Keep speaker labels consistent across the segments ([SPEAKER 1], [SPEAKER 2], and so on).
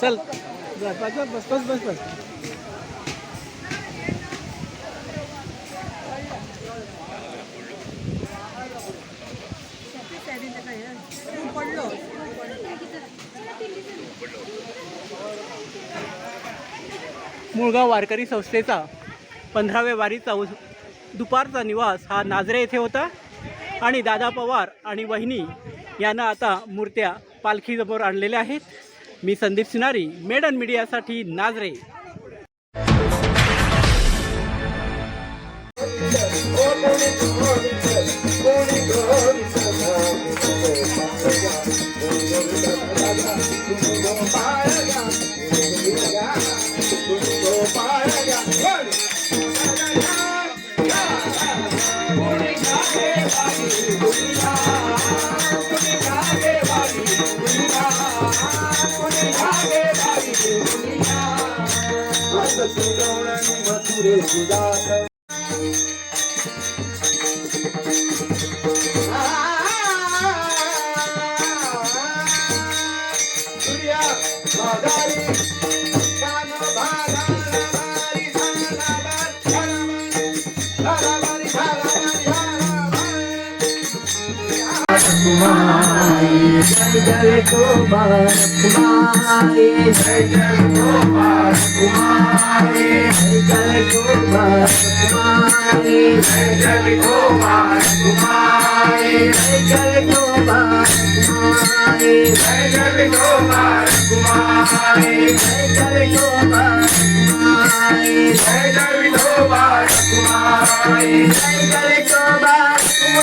[SPEAKER 1] चल. बस बस बस बस मुळगाव वारकरी संस्थेचा पंधराव्या वारीचा दुपारचा निवास हा नाजरे येथे होता. आणि दादा पवार आणि वहिनी यांना आता मूर्त्या पालखीजवळ आणलेल्या आहेत. मी संदीप सिनारी मेडन मीडियासाठी नाजरे.
[SPEAKER 2] सुगवणानी मधुरे सुदास
[SPEAKER 3] Hey, Jerry, go back. Hey, Jerry, go back.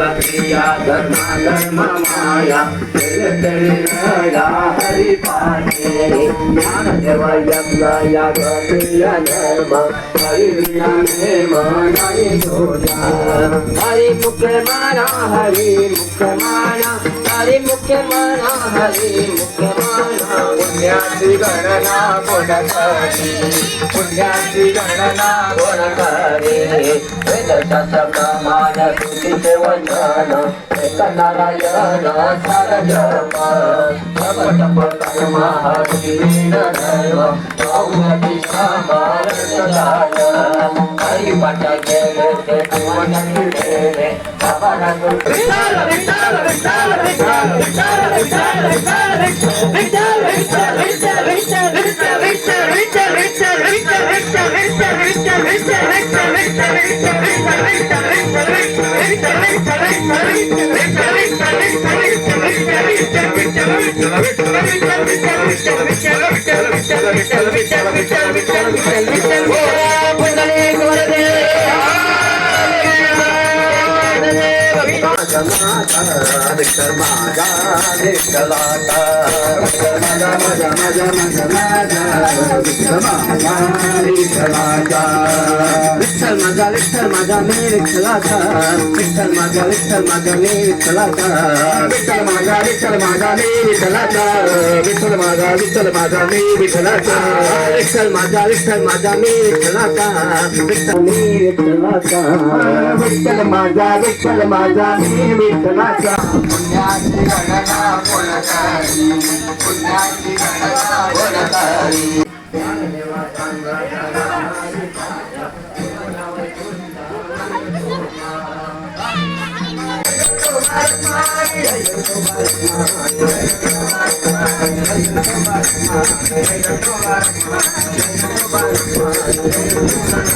[SPEAKER 3] क्रिया धर्म धर्म माया या हरि पाठे। ज्ञान देव यज्ञ याग प्रिय धर्म हरि विज्ञाने मनाई जोजा। हरि मुख माना हरि मुख माना हरि मुख माना हरि मुख माना
[SPEAKER 2] पुण्याची गणना कोण करी?
[SPEAKER 3] पुण्याची
[SPEAKER 2] गणना
[SPEAKER 3] कोण करी? वेद స్తుతి దేవజాన ఏక నారాయణ సరజమ ప్రపట పరమ హరిణ దైవ భౌమతి సమారతలాయ హరిపట జగతే భువనకి దేవే భవనకు Vithala Vithala Vithala Vithala Vithala Vithala
[SPEAKER 2] tell me be me tell me tell me tell me tell me tell me tell me tell me
[SPEAKER 3] tell me tell me tell
[SPEAKER 2] me
[SPEAKER 3] Vikrama गाने कलाकार मग मग मग मग मग
[SPEAKER 2] विक्रमा
[SPEAKER 3] गाने कलाकार विक्टर मग विक्टर मग मेरे कलाकार विक्टर मग विक्टर मग मेरे कलाकार
[SPEAKER 4] विक्टर मग विक्टर मग मेरे कलाकार विक्टर मग विक्टर मग मेरे
[SPEAKER 3] कलाकार विक्टर मग विक्टर मग मेरे कलाकार विक्टर मेरे कलाकार
[SPEAKER 4] विक्टर मग विक्टर मग
[SPEAKER 2] मेरे कलाकार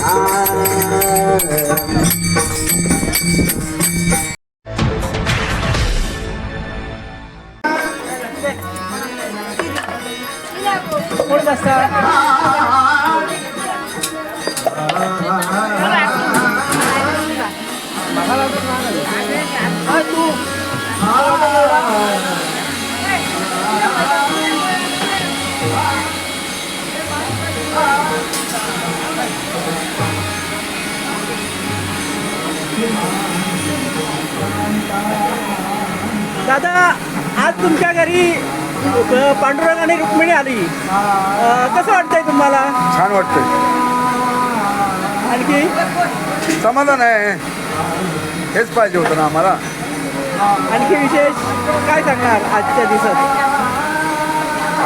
[SPEAKER 3] Ah.
[SPEAKER 1] दादा आज तुमच्या घरी पांडुरंग आणि रुक्मिणी आली. अ, कसं वाटतंय तुम्हाला?
[SPEAKER 4] छान वाटतंय.
[SPEAKER 1] आणखी?
[SPEAKER 4] समाधान आहे. हेच पाहिजे होतं ना आम्हाला.
[SPEAKER 1] आणखी विशेष काय सांगणार आजच्या दिवसात?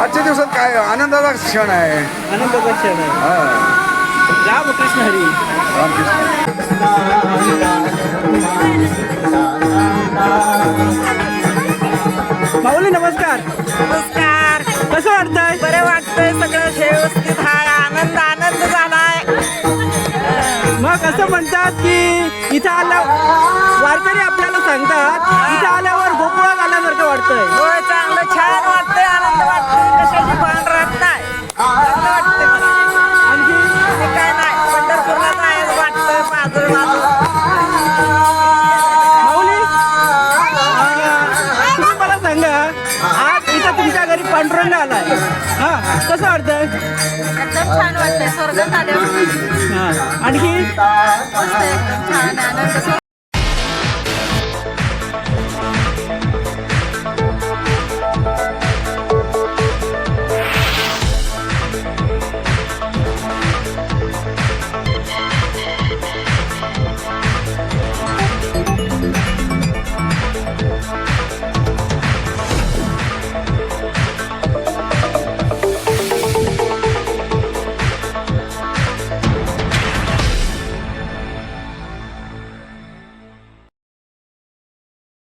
[SPEAKER 4] आजच्या दिवसात काय? आनंदाचा क्षण आहे.
[SPEAKER 1] आनंदाचा क्षण आहे.
[SPEAKER 4] हा.
[SPEAKER 1] रामकृष्ण हरी.
[SPEAKER 4] रामकृष्ण
[SPEAKER 1] माऊली नमस्कार.
[SPEAKER 2] नमस्कार.
[SPEAKER 1] कसं वाटतंय?
[SPEAKER 2] बरं वाटतंय. सगळं व्यवस्थित हाय. आनंद आनंद झालाय.
[SPEAKER 1] मग असं म्हणतात की इथं आल्या वारकरी आपल्याला सांगतात इथं आल्यावर गोकुळात आल्यासारखं वाटतंय.
[SPEAKER 2] होय चांगलं. छान वाटतंय. आनंद वाटतंय. कशाची भान राहत नाही. वाटतंय.
[SPEAKER 1] एकदम
[SPEAKER 2] छान वाटतंय. स्वर्गात आल्यावर.
[SPEAKER 1] हा. आणखी
[SPEAKER 2] मस्त एकदम छान आनंद.